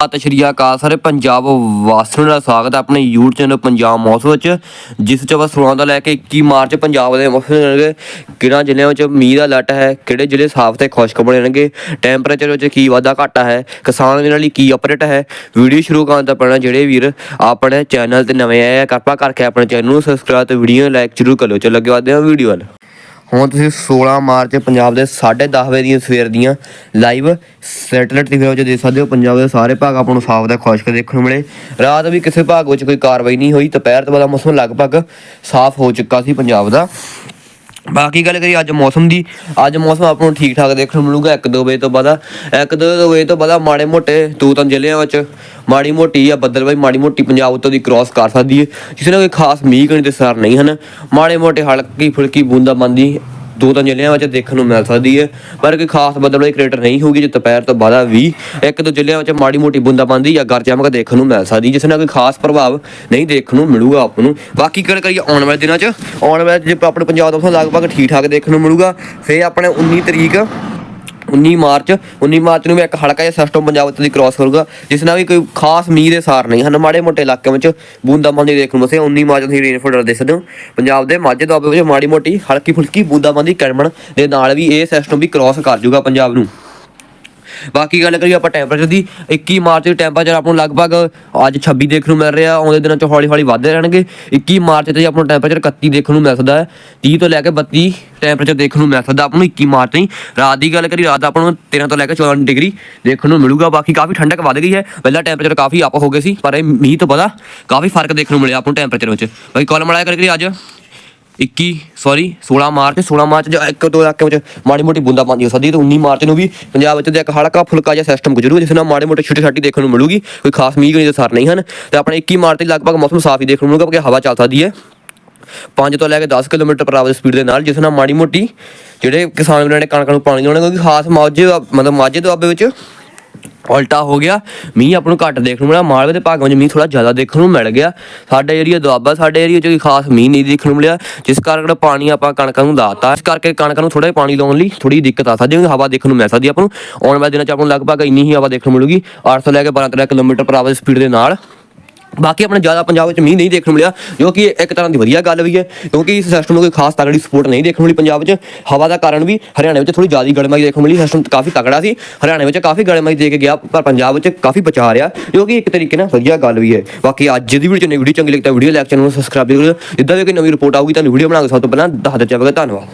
ਸਤਿ ਸ਼੍ਰੀ ਅਕਾਲ ਸਾਰੇ ਪੰਜਾਬ ਵਾਸੀਆਂ ਦਾ ਸਵਾਗਤ ਹੈ ਆਪਣੇ YouTube ਚੈਨਲ ਪੰਜਾਬ ਮੌਸਮ ਵਿੱਚ, ਜਿਸ ਚ ਬਸ 16 ਤੋਂ ਲੈ ਕੇ 21 ਮਾਰਚ ਪੰਜਾਬ ਦੇ ਮੌਸਮ ਰਹਿਣਗੇ ਕਿਹੜਾ ਜ਼ਿਲ੍ਹਿਆਂ ਵਿੱਚ ਮੀਂਹ ਦਾ ਅਲਰਟ ਹੈ, ਕਿਹੜੇ ਜ਼ਿਲ੍ਹੇ ਸਾਫ਼ ਤੇ ਖੁਸ਼ਕ ਬਣੇ ਰਹਿਣਗੇ ਟੈਂਪਰੇਚਰ ਵਿੱਚ ਕੀ ਵਾਧਾ ਘਾਟਾ ਹੈ, ਕਿਸਾਨ ਦੇ ਲਈ ਕੀ ਅਪਡੇਟ ਹੈ ਵੀਡੀਓ ਸ਼ੁਰੂ ਕਰਨ ਤੋਂ ਪਹਿਲਾਂ ਜਿਹੜੇ ਵੀਰ ਆਪਣੇ ਚੈਨਲ ਤੇ ਨਵੇਂ ਆਏ ਆ, ਕਿਰਪਾ ਕਰਕੇ ਆਪਣੇ ਚੈਨਲ ਨੂੰ ਸਬਸਕ੍ਰਾਈਬ ਤੇ ਵੀਡੀਓ ਲਾਈਕ ਜ਼ਰੂਰ ਕਰ ਲਓ ਚਲੋ ਅੱਗੇ ਵਧਦੇ ਹਾਂ ਵੀਡੀਓ ਵੱਲ। ਹੁਣ ਤੁਸੀਂ 16 ਮਾਰਚ ਪੰਜਾਬ ਦੇ 10:30 ਵਜੇ ਦੀਆਂ ਸਵੇਰ ਦੀਆਂ ਲਾਈਵ ਸੈਟੇਲਾਈਟ ਟੀਵੀ ਵਿੱਚ ਦੇਖ ਸਕਦੇ ਹੋ, ਪੰਜਾਬ ਦੇ ਸਾਰੇ ਭਾਗ ਆਪਾਂ ਨੂੰ ਸਾਫ਼ ਤੇ ਖੁਸ਼ਕ ਦੇਖਣ ਨੂੰ ਮਿਲੇ। ਰਾਤ ਵੀ ਕਿਸੇ ਭਾਗ ਵਿੱਚ ਕੋਈ ਕਾਰਵਾਈ ਨਹੀਂ ਹੋਈ, ਦੁਪਹਿਰ ਤੋਂ ਬਾਅਦ ਮੌਸਮ ਲਗਭਗ ਸਾਫ਼ ਹੋ ਚੁੱਕਾ ਸੀ ਪੰਜਾਬ ਦਾ। ਬਾਕੀ ਗੱਲ ਕਰੀ ਅੱਜ ਮੌਸਮ ਦੀ, ਅੱਜ ਮੌਸਮ ਆਪ ਨੂੰ ਠੀਕ ਠਾਕ ਦੇਖਣ ਨੂੰ ਮਿਲੂਗਾ 1-2 ਵਜੇ ਤੋਂ ਬਾਅਦ। 1-2 ਵਜੇ ਤੋਂ ਬਾਅਦ ਮਾੜੇ ਮੋਟੇ ਦੋ ਤਿੰਨ ਜ਼ਿਲ੍ਹਿਆਂ ਵਿੱਚ, ਮਾੜੀ ਮੋਟੀ ਆ ਬੱਦਲਬਾਈ ਮਾੜੀ ਮੋਟੀ ਪੰਜਾਬ ਉੱਤੋਂ ਦੀ ਕ੍ਰਾਸ ਕਰ ਸਕਦੀ ਹੈ ਜਿਸ ਨਾਲ ਕੋਈ ਖਾਸ ਮੀਂਹ ਕਣੀ ਤੇ ਸਰ ਨਹੀਂ ਹਨ। ਮਾੜੇ ਮੋਟੇ ਹਲਕੀ ਫੁਲਕੀ ਬੂੰਦਾਬਾਂਦੀ ਦੋ ਤਿੰਨ ਜ਼ਿਲ੍ਹਿਆਂ ਵਿੱਚ ਦੇਖਣ ਨੂੰ ਮਿਲ ਸਕਦੀ ਹੈ ਪਰ ਕੋਈ ਖਾਸ ਬੱਦਲਬਾਈ ਕ੍ਰੀਏਟਰ ਨਹੀਂ ਹੋਊਗੀ ਜੇ ਦੁਪਹਿਰ ਤੋਂ ਬਾਅਦ ਵੀ ਇੱਕ ਦੋ ਜ਼ਿਲ੍ਹਿਆਂ ਵਿੱਚ ਮਾੜੀ ਮੋਟੀ ਬੂੰਦਾਬਾਂਦੀ ਜਾਂ ਗਰ ਚਮਕ ਦੇਖਣ ਨੂੰ ਮਿਲ ਸਕਦੀ, ਜਿਸ ਨਾਲ ਕੋਈ ਖਾਸ ਪ੍ਰਭਾਵ ਨਹੀਂ ਦੇਖਣ ਨੂੰ ਮਿਲੂਗਾ ਆਪ ਨੂੰ। ਬਾਕੀ ਗੱਲ ਕਰੀਏ ਆਉਣ ਵਾਲੇ ਦਿਨਾਂ 'ਚ, ਆਉਣ ਵਾਲੇ ਜੇ ਆਪਣੇ ਪੰਜਾਬ ਦਾ ਮੌਸਮ ਲਗਭਗ ਠੀਕ ਠਾਕ ਦੇਖਣ ਨੂੰ ਮਿਲੂਗਾ, ਫੇਰ ਆਪਣੇ 19 ਤਰੀਕ 19 ਮਾਰਚ 19 ਮਾਰਚ ਨੂੰ ਵੀ ਇੱਕ ਹਲਕਾ ਜਿਹਾ ਸਿਸਟਮ ਪੰਜਾਬ ਉੱਤੇ ਦੀ ਕ੍ਰਾਸ ਹੋਊਗਾ ਜਿਸ ਨਾਲ ਵੀ ਕੋਈ ਖਾਸ ਮੀਂਹ ਦੇ ਸਾਰ ਨਹੀਂ ਹਨ। ਮਾੜੇ ਮੋਟੇ ਇਲਾਕਿਆਂ ਵਿੱਚ ਬੂੰਦਾਬਾਂਦੀ ਦੇਖਣ ਨੂੰ ਮਿਲਸੇ 19 ਮਾਰਚ ਨੂੰ ਤੁਸੀਂ ਰੇਨਫੋਲ ਦੇ ਸਕਦੇ ਹੋ। ਪੰਜਾਬ ਦੇ ਮਾਝੇ ਦੁਆਬੇ ਵਿੱਚ ਮਾੜੀ ਮੋਟੀ ਹਲਕੀ ਫੁਲਕੀ ਬੂੰਦਾਬਾਂਦੀ ਕਰਮਣ ਦੇ ਨਾਲ ਵੀ ਇਹ ਸਿਸਟਮ ਵੀ ਕ੍ਰਾਸ ਕਰ ਜਾਊਗਾ ਪੰਜਾਬ ਨੂੰ। ਬਾਕੀ ਗੱਲ ਕਰੀਏ ਆਪਾਂ ਟੈਂਪਰੇਚਰ ਦੀ 21 ਮਾਰਚ ਦੇ ਟੈਂਪਰੇਚਰ ਆਪਾਂ ਨੂੰ ਲਗਭਗ ਅੱਜ 26 ਦੇਖਣ ਨੂੰ ਮਿਲ ਰਿਹਾ, ਆਉਂਦੇ ਦਿਨਾਂ 'ਚ ਹੌਲੀ ਹੌਲੀ ਵਧਦੇ ਰਹਿਣਗੇ। 21 ਮਾਰਚ ਤੇ ਆਪਾਂ ਨੂੰ ਟੈਂਪਰੇਚਰ 31 ਦੇਖਣ ਨੂੰ ਮਿਲ ਸਕਦਾ ਹੈ। 30 ਤੋਂ ਲੈ ਕੇ 32 ਟੈਂਪਰੇਚਰ ਦੇਖਣ ਨੂੰ ਮਿਲ ਸਕਦਾ ਆਪਾਂ ਨੂੰ 21 ਮਾਰਚ ਤਾਈਂ। ਰਾਤ ਦੀ ਗੱਲ ਕਰੀ ਰਾਤ ਆਪਾਂ ਨੂੰ 13 ਤੋਂ ਲੈ ਕੇ 14 ਡਿਗਰੀ ਦੇਖਣ ਨੂੰ ਮਿਲੂਗਾ। ਬਾਕੀ ਕਾਫੀ ਠੰਡਕ ਵੱਧ ਗਈ ਹੈ। ਪਹਿਲਾਂ ਟੈਂਪਰੇਚਰ ਕਾਫੀ ਅਪ ਹੋ ਗਏ ਸੀ, ਪਰ ਇਹ ਮੀਂਹ ਤੋਂ ਪਤਾ ਕਾਫੀ ਫ਼ਰਕ ਦੇਖਣ ਨੂੰ ਮਿਲਿਆ ਆਪਾਂ ਨੂੰ ਟੈਂਪਰੇਚਰ ਵਿੱਚ। ਬਾਕੀ ਕਾਲਮ ਵਾਲਾ ਕਰਕੇ ਅੱਜ। 21 ਸੌਰੀ 16 ਮਾਰਚ 16 ਮਾਰਚ ਜਾਂ ਇੱਕ ਦੋ ਇਲਾਕੇ ਵਿੱਚ ਮਾੜੀ ਮੋਟੀ ਬੂੰਦਾ ਪਾਉਂਦੀ ਹੋ ਸਕਦੀ ਹੈ ਤੇ 19 ਮਾਰਚ ਨੂੰ ਵੀ ਪੰਜਾਬ ਵਿੱਚ ਤੇ ਇੱਕ ਹਲਕਾ ਫੁਲਕਾ ਜਿਹਾ ਸਿਸਟਮ ਗੁਜ਼ਰੂ ਜਿਸ ਨਾਲ ਮਾੜੇ ਮੋਟੇ ਛੋਟੇ ਛਾਟੀ ਦੇਖਣ ਨੂੰ ਮਿਲੂਗੀ। ਕੋਈ ਖਾਸ ਮੀਂਹ ਨਹੀਂ ਸਰ ਨਹੀਂ ਹਨ। ਤੇ ਆਪਣੇ 21 ਮਾਰਚ ਤੇ ਲਗਭਗ ਮੌਸਮ ਸਾਫ਼ ਹੀ ਦੇਖਣ ਨੂੰ ਮਿਲੂਗਾ, ਕਿਉਂਕਿ ਹਵਾ ਚੱਲ ਸਕਦੀ ਹੈ। 5 ਤੋਂ ਲੈ ਕੇ 10 ਕਿਲੋਮੀਟਰ ਪਰ ਆਵਰ ਸਪੀਡ ਦੇ ਨਾਲ, ਜਿਸ ਨਾਲ ਮਾੜੀ ਮੋਟੀ ਜਿਹੜੇ ਕਿਸਾਨ ਵੀਰਾਂ ਨੇ ਕਣਕਾਂ ਨੂੰ ਪਾਣੀ ਲਾਉਣਾ, ਕਿਉਂਕਿ ਖਾਸ ਮਾਝੇ ਮਤਲਬ ਮਾਝੇ ਦੁਆਬੇ ਵਿੱਚ ਉਲਟਾ ਹੋ ਗਿਆ। ਮੀਂਹ ਆਪਾਂ ਨੂੰ ਘੱਟ ਦੇਖਣ ਨੂੰ ਮਿਲਿਆ। ਮਾਲਵੇ ਦੇ ਭਾਗਾਂ 'ਚ ਮੀਂਹ ਥੋੜਾ ਜ਼ਿਆਦਾ ਦੇਖਣ ਨੂੰ ਮਿਲ ਗਿਆ। ਸਾਡੇ ਏਰੀਆ ਦੁਆਬਾ ਸਾਡੇ ਏਰੀਆ 'ਚ ਕੋਈ ਖਾਸ ਮੀਂਹ ਨਹੀਂ ਦੇਖਣ ਨੂੰ ਮਿਲਿਆ। ਜਿਸ ਕਾਰਨ ਪਾਣੀ ਆਪਾਂ ਕਣਕਾਂ ਨੂੰ ਲਾਤਾ ਇਸ ਕਰਕੇ ਕਣਕਾਂ ਨੂੰ ਥੋੜਾ ਜਿਹਾ ਪਾਣੀ ਲਾਉਣ ਲਈ ਥੋੜੀ ਦਿੱਕਤ ਆ। ਸਕਦੀ ਹੈ ਹਵਾ ਦੇਖਣ ਨੂੰ ਮਿਲ ਸਕਦੀ ਆਪਾਂ ਨੂੰ। ਆਉਣ ਵਾਲੇ ਦਿਨਾਂ 'ਚ ਆਪਾਂ ਨੂੰ ਲਗਭਗ ਇੰਨੀ ਹੀ ਹਵਾ ਦੇਖਣ ਨੂੰ ਮਿਲੂਗੀ। 8 ਤੋਂ ਲੈ ਕੇ 12 ਕਿਲੋਮੀਟਰ ਪਰ ਆਵਰ ਸਪੀਡ ਦੇ ਨਾਲ। ਬਾਕੀ ਆਪਣੇ ਜ਼ਿਆਦਾ ਪੰਜਾਬ ਵਿੱਚ ਮੀਂਹ ਨਹੀਂ ਦੇਖਣ ਨੂੰ ਮਿਲਿਆ, ਜੋ ਕਿ ਇੱਕ ਤਰ੍ਹਾਂ ਦੀ ਵਧੀਆ ਗੱਲ ਵੀ ਹੈ, ਕਿਉਂਕਿ ਇਸ ਸਿਸਟਮ ਨੂੰ ਕੋਈ ਖਾਸ ਤਗੜੀ ਸਪੋਰਟ ਨਹੀਂ ਦੇਖਣ ਨੂੰ ਮਿਲੀ ਪੰਜਾਬ ਵਿੱਚ। ਹਵਾ ਦਾ ਕਾਰਨ ਵੀ ਹਰਿਆਣਾ ਵਿੱਚ ਥੋੜੀ ਜ਼ਿਆਦਾ ਗੜਮਾਈ ਦੇਖਣ ਨੂੰ ਮਿਲੀ ਸਿਸਟਮ ਕਾਫੀ ਤਕੜਾ ਸੀ। ਹਰਿਆਣਾ ਵਿੱਚ ਕਾਫੀ ਗੜਮਾਈ ਦੇ ਕੇ ਗਿਆ, ਪਰ ਪੰਜਾਬ ਵਿੱਚ ਕਾਫੀ ਬਚਾ ਰਿਹਾ, ਜੋ ਕਿ ਇੱਕ ਤਰੀਕੇ ਨਾਲ ਵਧੀਆ ਗੱਲ ਵੀ ਹੈ। ਬਾਕੀ ਅੱਜ ਦੀ ਵੀਡੀਓ ਚ ਵੀਡੀਓ ਚੰਗੀ ਲੱਗਦਾ ਤਾਂ ਵੀਡੀਓ ਲਾਈਕ ਚੈਨਲ ਨੂੰ ਸਬਸਕ੍ਰਾਈਬ ਕਰੋ ਜਿੱਦਾਂ ਵੀ ਕੋਈ ਨਵੀਂ ਰਿਪੋਰਟ ਆਊਗੀ, ਤੁਹਾਨੂੰ ਵੀਡੀਓ ਬਣਾ ਕੇ ਸਭ ਤੋਂ ਪਹਿਲਾਂ ਦੱਸ ਦਿੱਤਾ ਜਾਵੇਗਾ। ਧੰਨਵਾਦ।